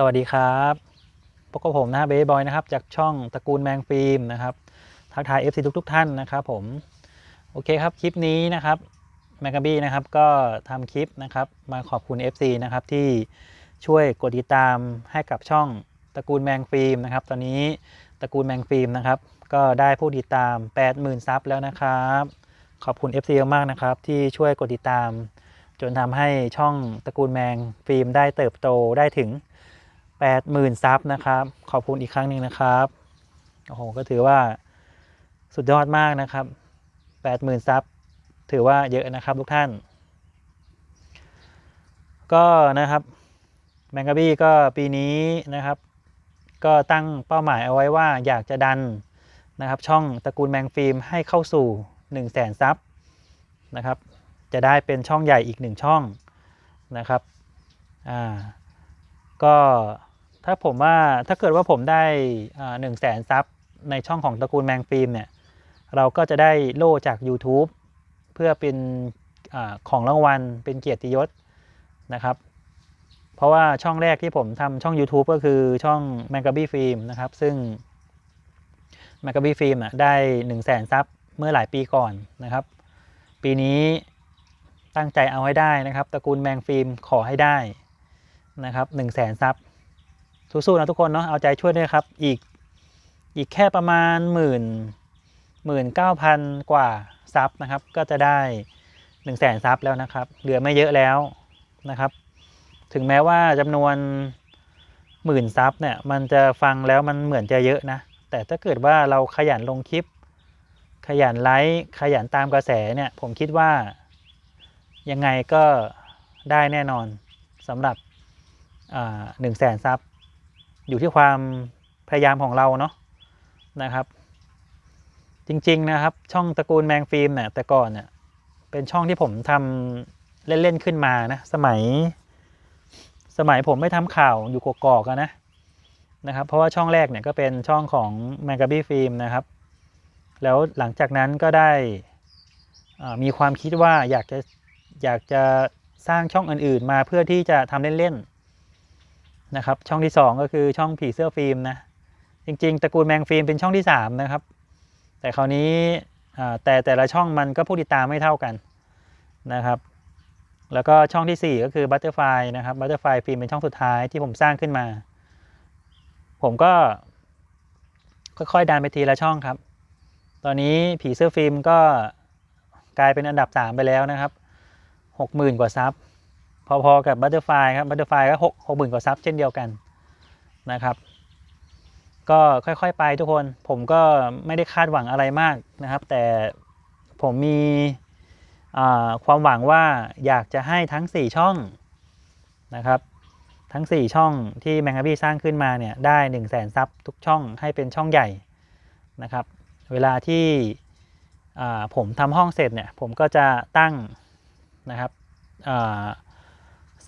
สวัสดีครับพบกับผมนะเบย์บอยนะครับ จากช่องตระกูลแมงฟิล์มนะครับ ทักทาย FC ทุกทุกท่านนะครับผม โอเคครับ คลิปนี้นะครับแมกกาบี้นะครับ ก็ทำคลิปนะครับ มาขอบคุณ FC นะครับ ที่ช่วยกดติดตามให้กับช่องตระกูลแมงฟิล์มนะครับ ตอนนี้ตระกูลแมงฟิล์มนะครับ ก็ได้ผู้ติดตาม 80,000ซับแล้วนะครับ ขอบคุณ FC มากนะครับ ที่ช่วยกดติดตาม จนทำให้ช่องตระกูลแมงฟิล์มได้เติบโตได้ถึง 80,000ซับนะครับ ขอบคุณอีกครั้งหนึ่งนะครับ โอ้โห ก็ถือว่าสุดยอดมากนะครับ80,000ซับถือว่าเยอะนะครับทุกท่าน ก็นะครับแมงกะบี้ก็ปีนี้นะครับ ก็ตั้งเป้าหมายเอาไว้ว่าอยากจะดันนะครับช่องตระกูลแมงฟิล์มให้เข้าสู่ 1 0 0 0 0แสนซับนะครับ จะได้เป็นช่องใหญ่อีกหนึ่งช่องนะครับอ่าก็ ถ้าผมว่าถ้าเกิดว่าผมได้หนึ่งแสนซับในช่องของตระกูลแมงฟิล์มเนี่ยเราก็จะได้โล่จาก YouTube เพื่อเป็นอของรางวัลเป็นเกียรติยศนะครับ เพราะว่าช่องแรกที่ผมทำช่อง YouTube ก็คือช่อง m a g a b y Film นะครับ ซึ่ง m a g a b y Film อะได้1 0 0 0 0แสนซับเมื่อหลายปีก่อนนะครับ ปีนี้ตั้งใจเอาให้ได้นะครับ ตระกูลแมงฟิล์มขอให้ได้นะครับ1 0 0 0 0แสนซับ สู้ๆนะทุกคนเนาะเอาใจช่วยด้วยครับ อีกอีกแค่ประมาณหมื่นหมื่นเก้าพันกว่าซับนะครับ ก็จะได้1 0 0 0 0แสนซับแล้วนะครับ เหลือไม่เยอะแล้วนะครับ ถึงแม้ว่าจำนวนหมื่นซับเนี่ยมันจะฟังแล้วมันเหมือนจะเยอะนะ แต่ถ้าเกิดว่าเราขยันลงคลิป ขยันไลค์ขยันตามกระแสเนี่ยผมคิดว่ายังไงก็ได้แน่นอนสำหรับหนึ่งแสนซับ อยู่ที่ความพยายามของเราเนาะนะครับ จริง ๆ นะครับ ช่องตระกูลแมงฟิล์มเนี่ยแต่ก่อนเนี่ยเป็นช่องที่ผมทำเล่น ๆ ขึ้นมานะ สมัย สมัยผมไม่ทำข่าวอยู่กอกอะนะนะครับ เพราะว่าช่องแรกเนี่ยก็เป็นช่องของแมกกาบี้ฟิล์มนะครับ แล้วหลังจากนั้นก็ได้มีความคิดว่าอยากจะอยากจะสร้างช่องอื่น ๆ มาเพื่อที่จะทำเล่น ๆ นะครับ ช่องที่ 2 ก็คือช่องผีเสื้อฟิล์มนะ จริง ๆตระกูลแมงฟิล์มเป็นช่องที่ 3 นะครับ แต่คราวนี้แต่แต่ละช่องมันก็ผู้ติดตามไม่เท่ากันนะครับ แล้วก็ช่องที่ 4 ก็คือบัตเตอร์ไฟนะครับบัตเตอร์ไฟฟิล์มเป็นช่องสุดท้ายที่ผมสร้างขึ้นมา ผมก็ ค่อยๆดันไปทีละช่องครับ ตอนนี้ผีเสื้อฟิล์มก็กลายเป็นอันดับ 3 ไปแล้วนะครับหกหมื่นกว่าซับ พอๆกับบัตเตอร์ไฟครับบัตเตอร์ไฟก็หกหกหมื่นกว่าซับเช่นเดียวกันนะครับ ก็ค่อยๆไปทุกคนผมก็ไม่ได้คาดหวังอะไรมากนะครับ แต่ผมมีความหวังว่าอยากจะให้ทั้ง 4 ช่องนะครับ ทั้ง 4 ช่องที่แมงกะบี้สร้างขึ้นมาเนี่ยได้1 0 0 0 0แสนซับทุกช่องให้เป็นช่องใหญ่นะครับ เวลาที่ผมทำห้องเสร็จเนี่ยผมก็จะตั้งนะครับ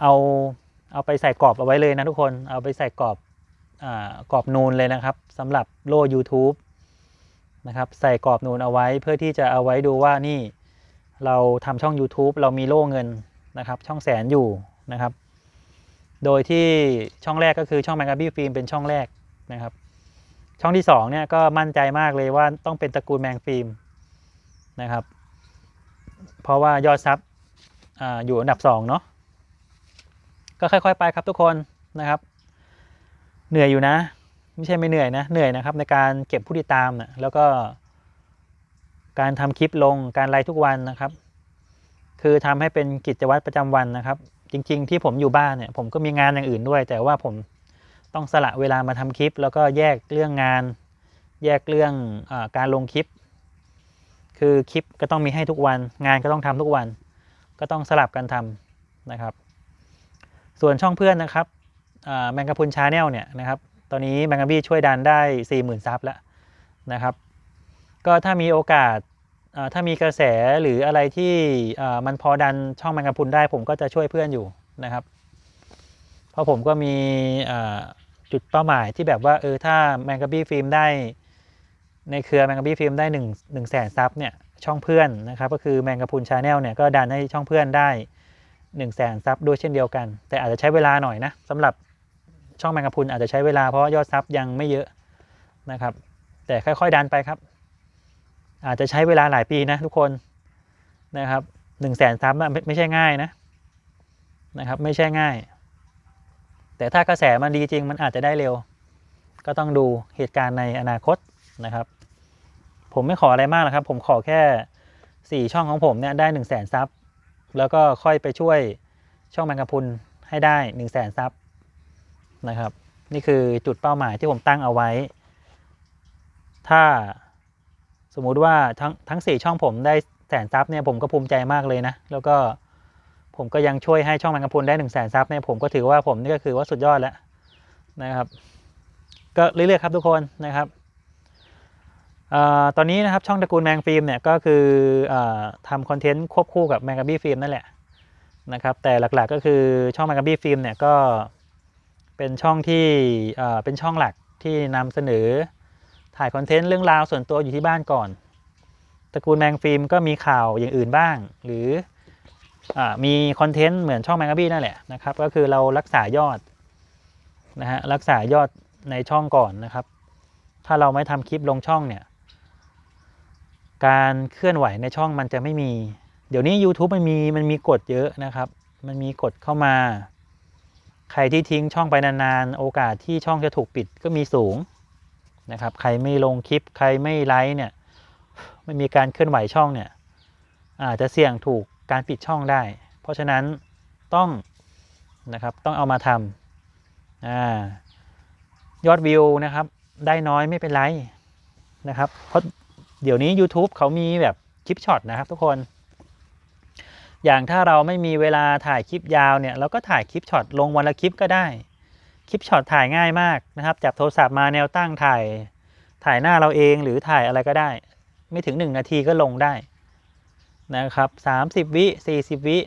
เอาเอาไปใส่กรอบเอาไว้เลยนะทุกคน เอาไปใส่กรอบอกรอบนูนเลยนะครับสำหรับโล่ YouTube นะครับใส่กรอบนูนเอาไว้เพื่อที่จะเอาไว้ดูว่านี่เราทำช่อง YouTube เรามีโล่เงินนะครับ ช่องแสนอยู่นะครับ โดยที่ช่องแรกก็คือช่องแมงกาบี้ฟิล์มเป็นช่องแรกนะครับ ช่องที่2เนี่ยก็มั่นใจมากเลยว่าต้องเป็นตระกูลแมงฟิล์มนะครับ เพราะว่ายอดซับออยู่อันดับ2เนาะ ก็ค่อย ๆ ไปครับทุกคนนะครับ เหนื่อยอยู่นะ ไม่ใช่ไม่เหนื่อยนะ เหนื่อยนะครับ ในการเก็บผู้ติดตามนะแล้วก็ การทำคลิปลงการไลฟ์ทุกวันนะครับ คือทำให้เป็นกิจวัตรประจำวันนะครับ จริง ๆ ที่ผมอยู่บ้านเนี่ย ผมก็มีงานอย่างอื่นด้วย แต่ว่าผมต้องสละเวลามาทำคลิป แล้วก็แยกเรื่องงาน แยกเรื่องอการลงคลิป คือคลิปก็ต้องมีให้ทุกวัน งานก็ต้องทำทุกวัน ก็ต้องสลับกันทำนะครับ ส่วนช่องเพื่อนนะครับแมงกะพุนชาแนลเนี่ยนะครับตอนนี้แมงกะบี้ช่วยดันได้ 40,000 ซับแล้วนะครับ ก็ถ้ามีโอกาสถ้ามีกระแสหรืออะไรที่มันพอดันช่องแมงกะพุนได้ผมก็จะช่วยเพื่อนอยู่นะครับ เพราะผมก็มีจุดเป้าหมายที่แบบว่าเออถ้าแมงกะบี้ฟิล์มได้ในเครือแมงกะบี้ฟิล์มได้1นึ่งหนึ่งแสนซับเนี่ยช่องเพื่อนนะครับก็คือแมงกะพุนชาแนลเนี่ยก็ดันให้ช่องเพื่อนได้ 1นึ่งแสนซับด้วยเช่นเดียวกัน แต่อาจจะใช้เวลาหน่อยนะสำหรับช่องแมงกะพุนอาจจะใช้เวลาเพราะยอดซับยังไม่เยอะนะครับ แต่ค่อยๆดันไปครับ อาจจะใช้เวลาหลายปีนะทุกคนนะครับหนึ่งแสนซับไม่ไม่ใช่ง่ายนะนะครับ ไม่ใช่ง่าย แต่ถ้ากระแสมันดีจริงมันอาจจะได้เร็ว ก็ต้องดูเหตุการณ์ในอนาคตนะครับ ผมไม่ขออะไรมากหรอกครับ ผมขอแค่สี่ช่องของผมเนี่ยได้หนึ่งแสนซับ แล้วก็ค่อยไปช่วยช่องแมงกะพุนให้ได้หนึ่งแสนซับนะครับ นี่คือจุดเป้าหมายที่ผมตั้งเอาไว้ ถ้าสมมุติว่าทั้งทั้งสี่ช่องผมได้แสนซับเนี่ยผมก็ภูมิใจมากเลยนะ แล้วก็ผมก็ยังช่วยให้ช่องแมงกะพุนได้หนึ่งแสนซับเนี่ยผมก็ถือว่าผมนี่ก็คือว่าสุดยอดแล้วนะครับ ก็เรื่อยๆครับทุกคนนะครับ ตอนนี้นะครับช่องตระกูลแมงฟิล์มเนี่ยก็คืออทำคอนเทนต์ควบคู่กับแมงกะบี้ฟิล์มนั่นแหละนะครับแต่หลักๆก็คือช่องแมงกะบี้ฟิล์มเนี่ยก็เป็นช่องที่เป็นช่องหลักที่นำเสนอถ่ายคอนเทนต์เรื่องราวส่วนตัวอยู่ที่บ้านก่อน ตระกูลแมงฟิล์มก็มีข่าวอย่างอื่นบ้าง หรืออมีคอนเทนต์เหมือนช่องแมงกะบี้นั่นแหละนะครับก็คือเรารักษายอดนะฮะรักษายอดในช่องก่อนนะครับ ถ้าเราไม่ทำคลิปลงช่องเนี่ย การเคลื่อนไหวในช่องมันจะไม่มี เดี๋ยวนี้ YouTube มันมีมันมีกฎเยอะนะครับ มันมีกฎเข้ามา ใครที่ทิ้งช่องไปนานๆ โอกาสที่ช่องจะถูกปิดก็มีสูงนะครับ ใครไม่ลงคลิป ใครไม่ไลค์เนี่ยไม่มีการเคลื่อนไหวช่องเนี่ยอาจจะเสี่ยงถูกการปิดช่องได้ เพราะฉะนั้นต้องนะครับต้องเอามาทำอายอดวิวนะครับ ได้น้อยไม่เป็นไรนะครับเพราะ เดี๋ยวนี้ YouTube เขามีแบบคลิปช็อตนะครับทุกคน อย่างถ้าเราไม่มีเวลาถ่ายคลิปยาวเนี่ยเราก็ถ่ายคลิปช็อตลงวันละคลิปก็ได้ คลิปช็อตถ่ายง่ายมากนะครับ จับโทรศัพท์มาแนวตั้งถ่าย ถ่ายหน้าเราเองหรือถ่ายอะไรก็ได้ ไม่ถึง 1 นาทีก็ลงได้นะครับ30 วิ 40 วิ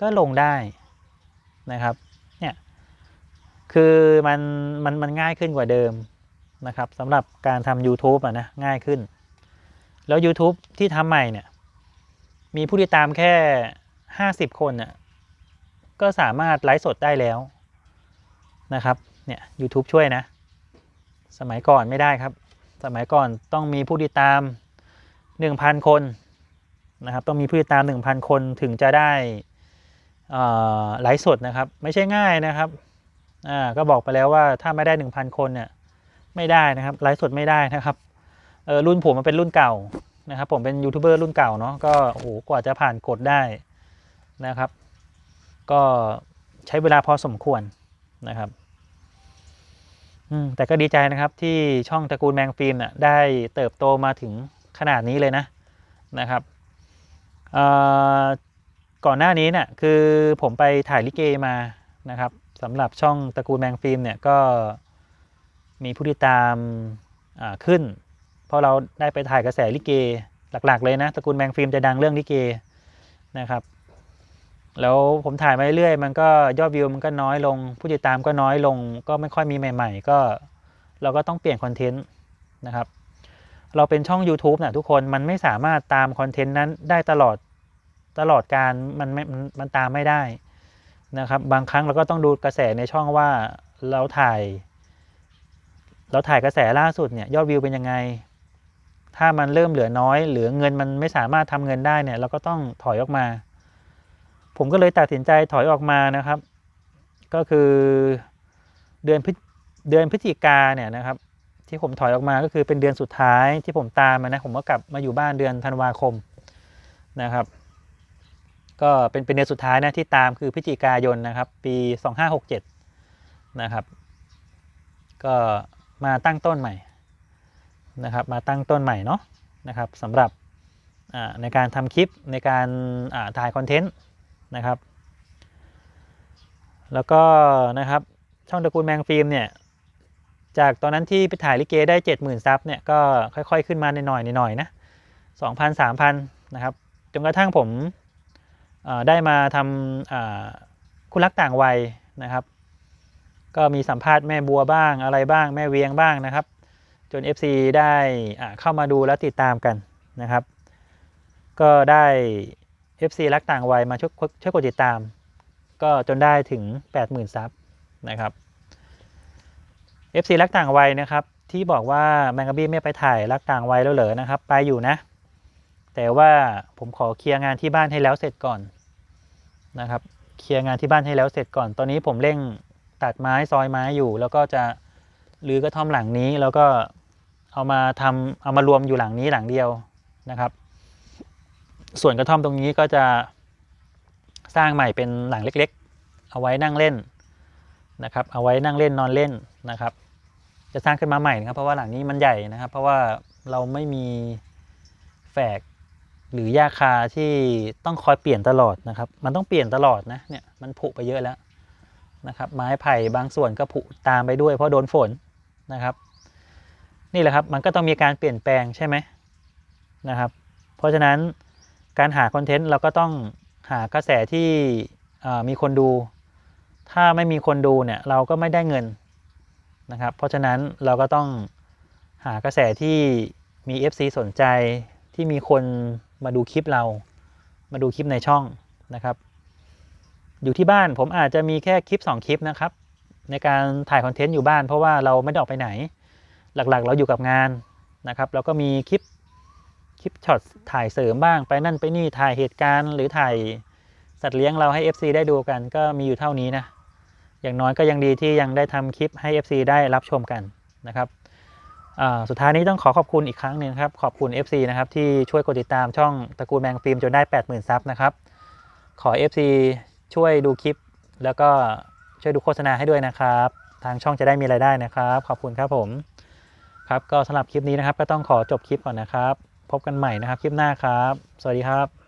ก็ลงได้นะครับเนี่ยคือมันมันมันง่ายขึ้นกว่าเดิมนะครับสำหรับการทำ YouTube อะนะง่ายขึ้น แล้ว YouTube ที่ทำใหม่เนี่ย มีผู้ติดตามแค่50คนน่ะก็สามารถไลฟ์สดได้แล้วนะครับ เนี่ย YouTube ช่วยนะ สมัยก่อนไม่ได้ครับ สมัยก่อนต้องมีผู้ติดตาม 1,000 คนนะครับ ต้องมีผู้ติดตาม 1,000 คนถึงจะได้ไลฟ์สดนะครับ ไม่ใช่ง่ายนะครับ อ่า ก็บอกไปแล้วว่าถ้าไม่ได้ 1,000 คนเนี่ยไม่ได้นะครับ ไลฟ์สดไม่ได้นะครับ เออรุ่นผมมันเป็นรุ่นเก่านะครับ ผมเป็นยูทูบเบอร์รุ่นเก่าเนาะก็โอ้โหกว่าจะผ่านกฎได้นะครับ ก็ใช้เวลาพอสมควรนะครับแต่ก็ดีใจนะครับที่ช่องตระกูลแมงฟิล์มน่ะได้เติบโตมาถึงขนาดนี้เลยนะนะครับก่อนหน้านี้เนี่ยคือผมไปถ่ายลิเกมานะครับสำหรับช่องตระกูลแมงฟิล์มเนี่ยก็มีผู้ติดตามขึ้น เพราะเราได้ไปถ่ายกระแสลิเกหลักๆ เลยนะตระกูลแมงฟิล์มจะดังเรื่องลิเกนะครับแล้วผมถ่ายมาเรื่อยๆมันก็ยอดวิวมันก็น้อยลง ผู้ติดตามก็น้อยลง ก็ไม่ค่อยมีใหม่ ๆ ก็เราก็ต้องเปลี่ยนคอนเทนต์นะครับ เราเป็นช่อง YouTube นะทุกคนมันไม่สามารถตามคอนเทนต์นั้นได้ตลอดตลอดการมันไม่มันมันตามไม่ได้นะครับ บางครั้งเราก็ต้องดูกระแสในช่องว่าเราถ่าย เราถ่ายกระแสล่าสุดเนี่ยยอดวิวเป็นยังไง ถ้ามันเริ่มเหลือน้อยเหลือเงินมันไม่สามารถทำเงินได้เนี่ย เราก็ต้องถอยออกมา ผมก็เลยตัดสินใจถอยออกมานะครับ ก็คือเดือนพฤเดือนพฤศจิกาเนี่ยนะครับ ที่ผมถอยออกมาก็คือเป็นเดือนสุดท้ายที่ผมตามมานะผมก็กลับมาอยู่บ้านเดือนธันวาคมนะครับ ก็เป็นเป็นเดือนสุดท้ายนะที่ตามคือพฤศจิกายนนะครับ ปี 2567 นะครับ ก็มาตั้งต้นใหม่ นะครับมาตั้งต้นใหม่เนาะนะครับสำหรับในการทำคลิปในการถ่ายคอนเทนต์นะครับ แล้วก็นะครับช่องตระกูลแมงฟิล์มเนี่ยจากตอนนั้นที่ไปถ่ายลิเกได้ 70,000ซับเนี่ยก็ค่อยๆขึ้นมาหน่อยๆหน่อยๆนะ2,000 3,000นะครับจนกระทั่งผมได้มาทำคู่รักต่างวัยนะครับ ก็มีสัมภาษณ์แม่บัวบ้างอะไรบ้างแม่เวียงบ้างนะครับ จน FC ได้อ่าเข้ามาดูและติดตามกันนะครับ ก็ได้ FC รักต่างวัยมาช่วยช่วยกดติดตาม ก็จนได้ถึง 80,000 ซับนะครับ FC รักต่างวัยนะครับที่บอกว่าแมงกะบี้ไม่ไปถ่ายรักต่างวัยแล้วเหรอนะครับ ไปอยู่นะ แต่ว่าผมขอเคลียร์งานที่บ้านให้แล้วเสร็จก่อนนะครับ เคลียร์งานที่บ้านให้แล้วเสร็จก่อน ตอนนี้ผมเร่งตัดไม้ซอยไม้อยู่ แล้วก็จะรื้อกระท่อมหลังนี้แล้วก็ เอามาทำเอามารวมอยู่หลังนี้หลังเดียวนะครับ ส่วนกระท่อมตรงนี้ก็จะสร้างใหม่เป็นหลังเล็กๆ เอาไว้นั่งเล่นนะครับ เอาไว้นั่งเล่นนอนเล่นนะครับ จะสร้างขึ้นมาใหม่นะครับ เพราะว่าหลังนี้มันใหญ่นะครับ เพราะว่าเราไม่มีแฝกหรือหญ้าคาที่ต้องคอยเปลี่ยนตลอดนะครับ มันต้องเปลี่ยนตลอดนะเนี่ยมันผุไปเยอะแล้วนะครับ ไม้ไผ่บางส่วนก็ผุตามไปด้วยเพราะโดนฝนนะครับ นี่แหละครับ มันก็ต้องมีการเปลี่ยนแปลงใช่ไหมนะครับ เพราะฉะนั้นการหาคอนเทนต์เราก็ต้องหากระแสที่มีคนดู ถ้าไม่มีคนดูเนี่ยเราก็ไม่ได้เงินนะครับ เพราะฉะนั้นเราก็ต้องหากระแสที่มี FC สนใจที่มีคนมาดูคลิปเรา มาดูคลิปในช่องนะครับ อยู่ที่บ้านผมอาจจะมีแค่คลิป 2 คลิปนะครับ ในการถ่ายคอนเทนต์อยู่บ้านเพราะว่าเราไม่ได้ออกไปไหน หลักๆ เราอยู่กับงานนะครับแล้วก็มีคลิปคลิปช็อตถ่ายเสริมบ้างไปนั่นไปนี่ถ่ายเหตุการณ์ หรือถ่ายสัตว์เลี้ยงเราให้ FC ได้ดูกัน ก็มีอยู่เท่านี้นะอย่างน้อยก็ยังดีที่ยังได้ทำคลิปให้ FC ได้รับชมกันนะครับสุดท้ายนี้ต้องขอขอบคุณอีกครั้งหนึ่งครับ ขอบคุณ FC นะครับที่ช่วยกดติดตามช่องตระกูลแมงฟิล์มจนได้ 80,000 ซับนะครับ ขอ FC ช่วยดูคลิป แล้วก็ช่วยดูโฆษณาให้ด้วยนะครับ ทางช่องจะได้มีรายได้นะครับ ขอบคุณครับผม ครับก็สำหรับคลิปนี้นะครับ ก็ต้องขอจบคลิปก่อนนะครับ พบกันใหม่นะครับ คลิปหน้าครับ สวัสดีครับ